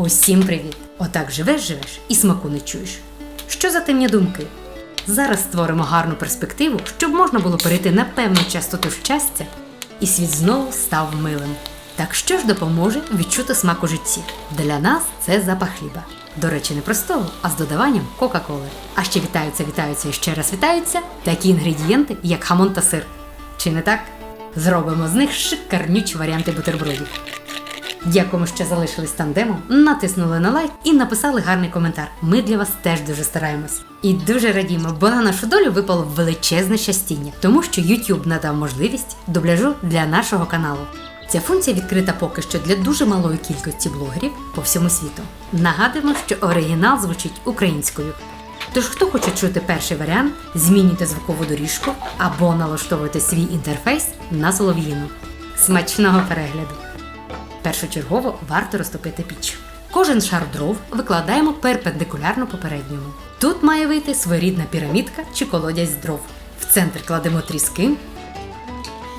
Усім привіт! Отак живеш, живеш і смаку не чуєш. Що за темні думки? Зараз створимо гарну перспективу, щоб можна було перейти на певну частоту щастя, і світ знову став милим. Так що ж допоможе відчути смак у житті? Для нас це запах хліба. До речі, не простого, а з додаванням Кока-Коли. А ще вітаються, вітаються і ще раз вітаються такі інгредієнти, як хамон та сир. Чи не так? Зробимо з них шикарнючі варіанти бутербродів. Дякуємо, що залишились тандемом, натиснули на лайк і написали гарний коментар. Ми для вас теж дуже стараємось. І дуже радімо, бо на нашу долю випало величезне щастіння, тому що YouTube надав можливість дубляжу для нашого каналу. Ця функція відкрита поки що для дуже малої кількості блогерів по всьому світу. Нагадуємо, що оригінал звучить українською. Тож, хто хоче чути перший варіант, змінюйте звукову доріжку або налаштовуйте свій інтерфейс на солов'їну. Смачного перегляду! Першочергово варто розтопити піч. Кожен шар дров викладаємо перпендикулярно попередньому. Тут має вийти своєрідна пірамідка чи колодязь з дров. В центр кладемо тріски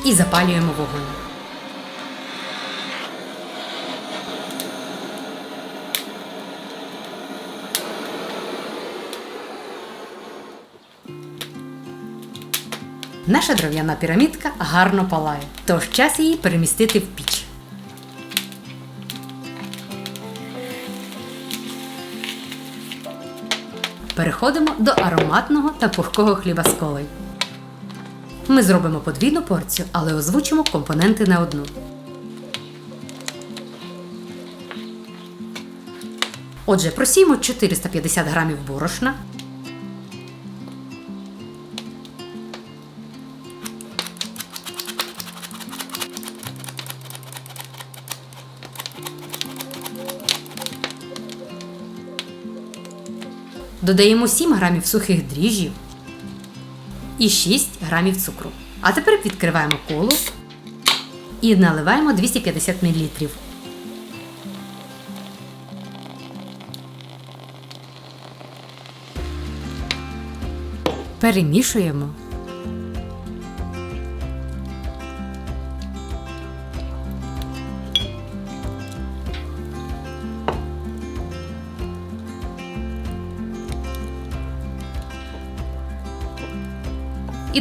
і запалюємо вогонь. Наша дров'яна пірамідка гарно палає, тож час її перемістити в піч. Переходимо до ароматного та пухкого хліба з колою. Ми зробимо подвійну порцію, але озвучимо компоненти на одну. Отже, просіємо 450 грамів борошна, додаємо 7 грамів сухих дріжджів і 6 грамів цукру. А тепер відкриваємо коло і наливаємо 250 мл. Перемішуємо.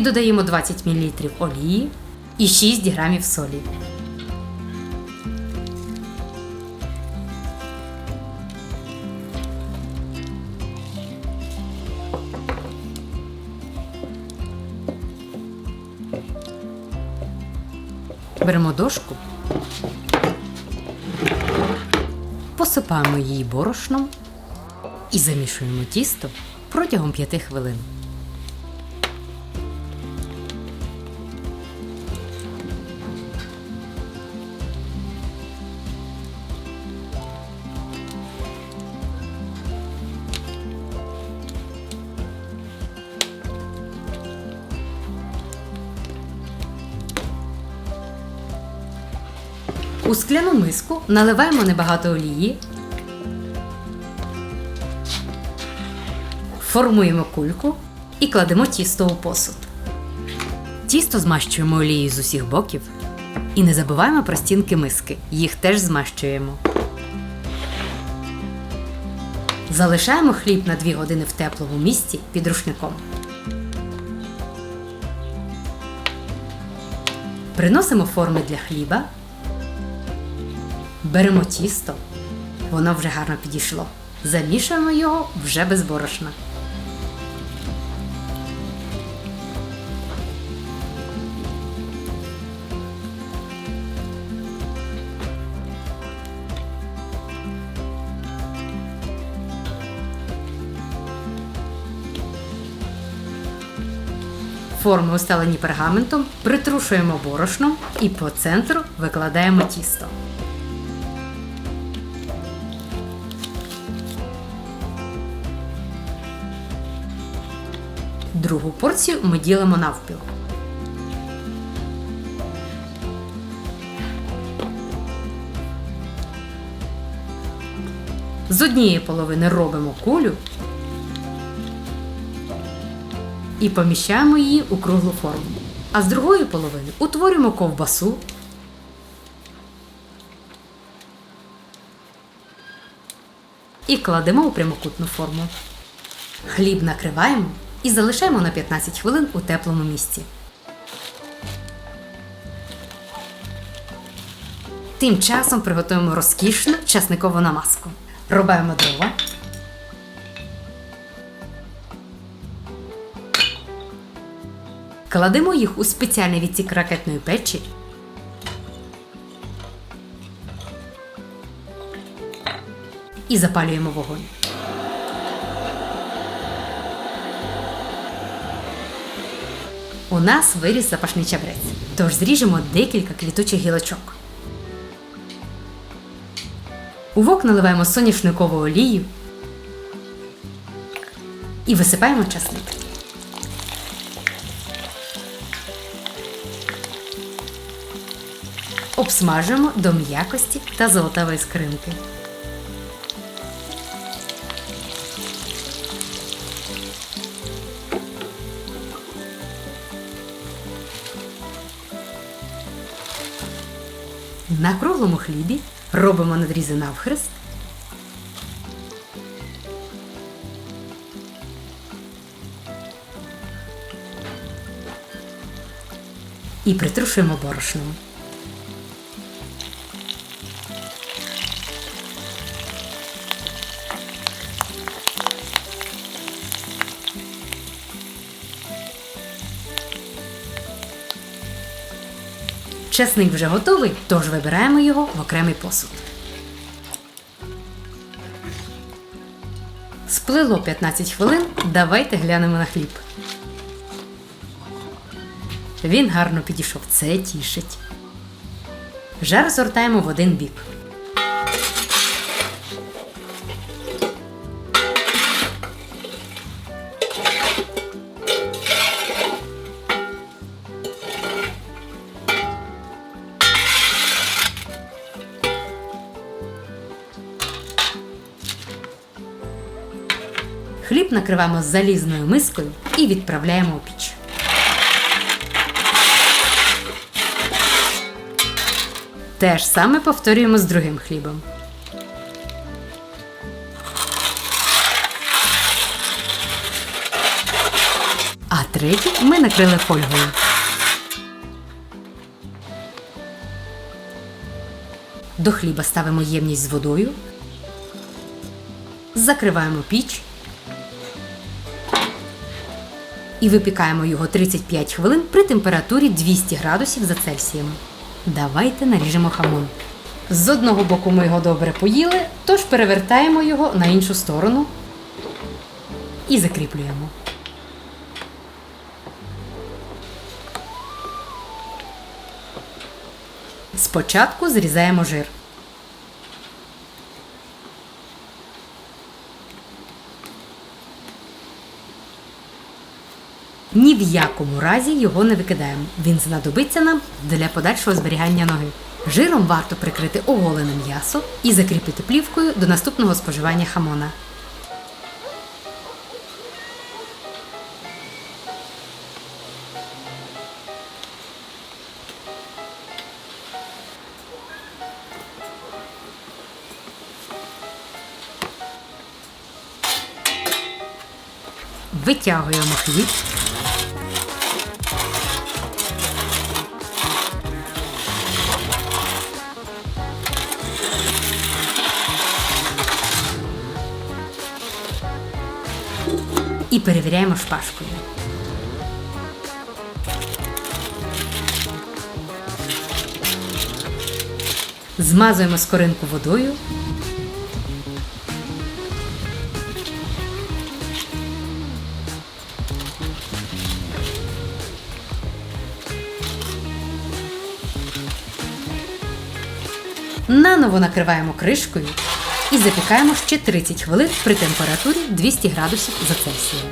Додаємо 20 мл олії і 6 грамів солі. Беремо дошку, посипаємо її борошном і замішуємо тісто протягом 5 хвилин. У скляну миску наливаємо небагато олії, формуємо кульку і кладемо тісто у посуд. Тісто змащуємо олією з усіх боків і не забуваємо про стінки миски. Їх теж змащуємо. Залишаємо хліб на 2 години в теплому місці під рушником. Приносимо форми для хліба Беремо тісто, воно вже гарно підійшло. Замішуємо його вже без борошна. Форми усталені пергаментом, притрушуємо борошном і по центру викладаємо тісто. Другу порцію ми ділимо навпіл. З однієї половини робимо кулю і поміщаємо її у круглу форму. А з другої половини утворюємо ковбасу і кладемо у прямокутну форму. Хліб накриваємо і залишаємо на 15 хвилин у теплому місці. Тим часом приготуємо розкішну часникову намазку. Рубаємо дрова. Кладемо їх у спеціальний відсік ракетної печі. І запалюємо вогонь. У нас виріс запашний чабрець, тож зріжемо декілька квітучих гілочок. У вок наливаємо соняшникову олію і висипаємо часник. Обсмажуємо до м'якості та золотавої скринки. На круглому хлібі робимо надрізи навхрест. І притрушуємо борошном. Чесник вже готовий, тож вибираємо його в окремий посуд. Сплило 15 хвилин, давайте глянемо на хліб. Він гарно підійшов, це тішить. Жар згортаємо в один бік. Хліб накриваємо залізною мискою і відправляємо у піч. Те ж саме повторюємо з другим хлібом. А третій ми накрили фольгою. До хліба ставимо ємність з водою, закриваємо піч і випікаємо його 35 хвилин при температурі 200 градусів за Цельсієм. Давайте наріжемо хамон. З одного боку ми його добре поїли, тож перевертаємо його на іншу сторону і закріплюємо. Спочатку зрізаємо жир. Ні в якому разі його не викидаємо. Він знадобиться нам для подальшого зберігання ноги. Жиром варто прикрити оголене м'ясо і закріпити плівкою до наступного споживання хамона. Витягуємо хліб. Перевіряємо шпажкою. Змазуємо скоринку водою. Наново накриваємо кришкою і запікаємо ще 30 хвилин при температурі 200 градусів за Цельсієм.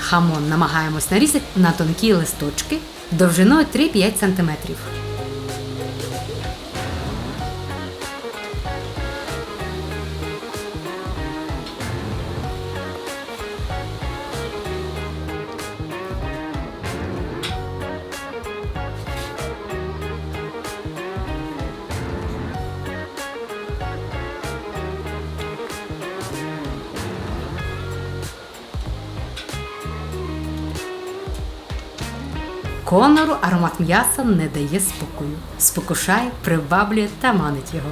Хамон намагаємось нарізати на тонкі листочки довжиною 3-5 см. Конору аромат м'яса не дає спокою. Спокушає, приваблює та манить його.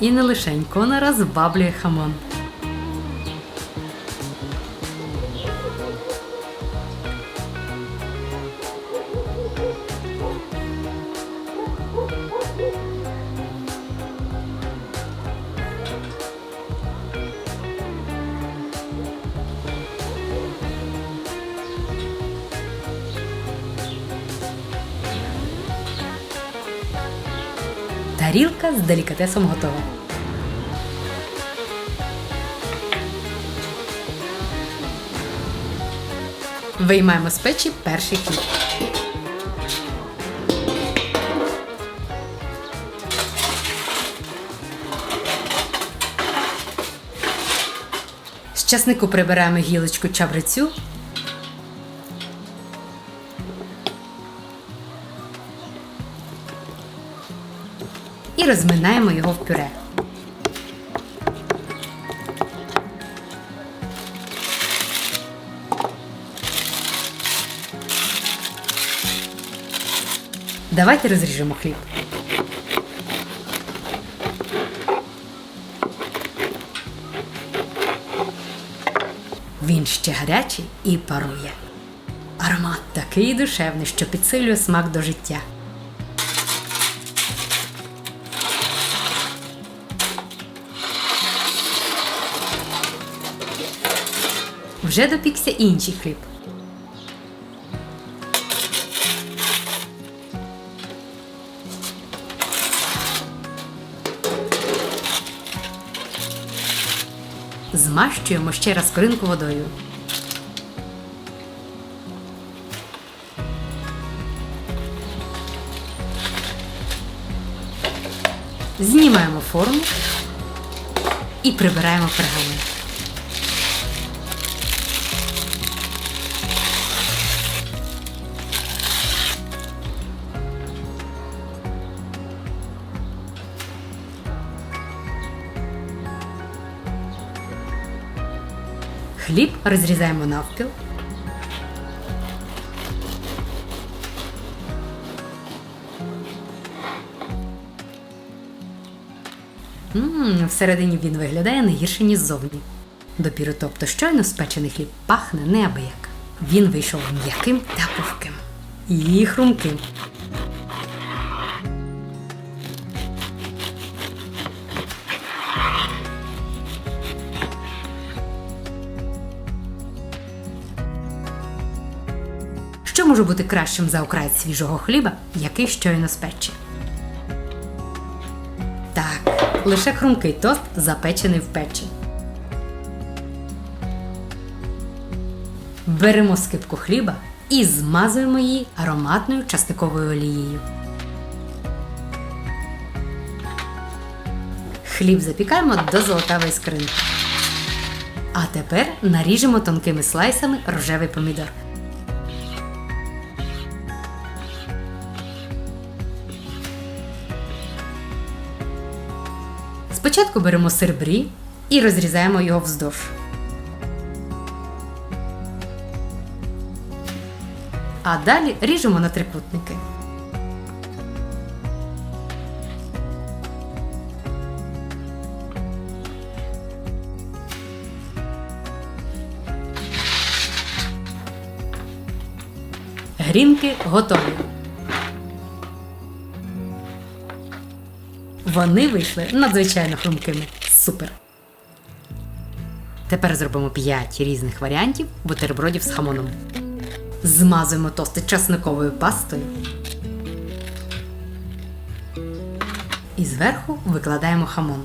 І не лишень Конора збаблює хамон. Делікатесом готова. Виймаємо з печі перший хліб. З часнику прибираємо гілочку чабрецю. Розминаємо його в пюре. Давайте розріжемо хліб. Він ще гарячий і парує. Аромат такий душевний, що підсилює смак до життя. Вже допікся інший хліб. Змащуємо ще раз скоринку водою. Знімаємо форму і прибираємо пергамент. Хліб розрізаємо навпіл. Ммм, всередині він виглядає не гірше, ніж ззовні. Допіру, тобто щойно спечений хліб пахне неабияк. Він вийшов м'яким та пухким. І хрумким. Може бути кращим за окраєць свіжого хліба, який щойно спече? Так, лише хрумкий тост, запечений в печі. Беремо скипку хліба і змазуємо її ароматною часниковою олією. Хліб запікаємо до золотавої скринки. А тепер наріжемо тонкими слайсами рожевий помідор. Спочатку беремо сир і розрізаємо його вздовж. А далі ріжемо на трикутники. Грінки готові. Вони вийшли надзвичайно хрумкими. Супер. Тепер зробимо 5 різних варіантів бутербродів з хамоном. Змазуємо тости часниковою пастою. І зверху викладаємо хамон.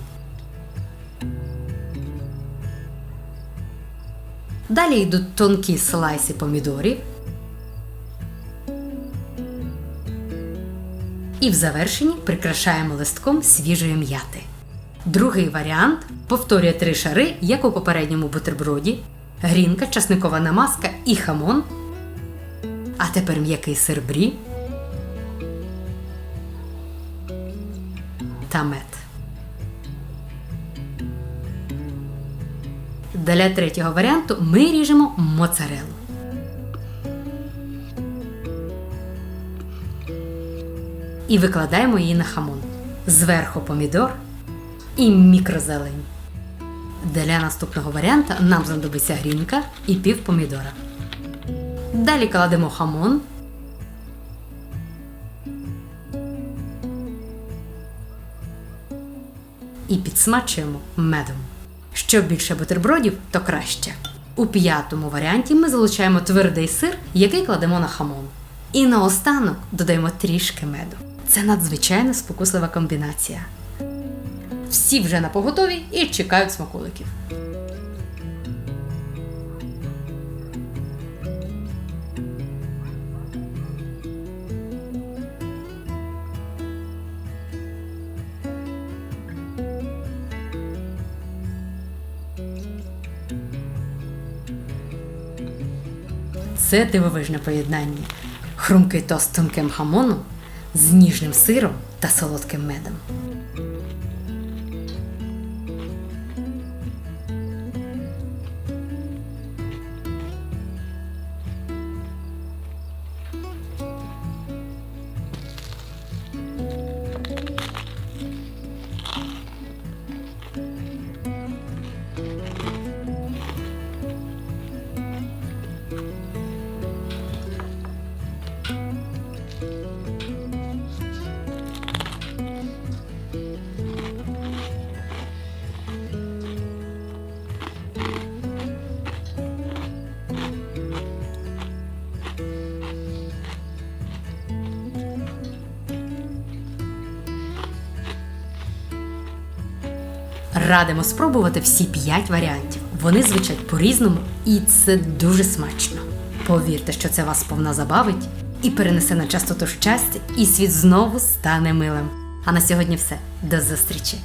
Далі йдуть тонкі слайси помідорів. І в завершенні прикрашаємо листком свіжої м'яти. Другий варіант повторює три шари, як у попередньому бутерброді, грінка, часникова намазка і хамон. А тепер м'який сир брі та мед. Для третього варіанту ми ріжемо моцарелу. І викладаємо її на хамон. Зверху помідор і мікрозелень. Для наступного варіанта нам знадобиться грінка і пів помідора. Далі кладемо хамон. І підсмачуємо медом. Що більше бутербродів, то краще. У п'ятому варіанті ми залучаємо твердий сир, який кладемо на хамон. І наостанок додаємо трішки меду. Це надзвичайно спокуслива комбінація. Всі вже на поготові і чекають смаколиків. Це дивовижне поєднання. Хрумкий тост з тонким хамоном з ніжним сиром та солодким медом. Радимо спробувати всі п'ять варіантів. Вони звучать по-різному, і це дуже смачно. Повірте, що це вас повна забавить і перенесе на частоту щастя, і світ знову стане милим. А на сьогодні все. До зустрічі!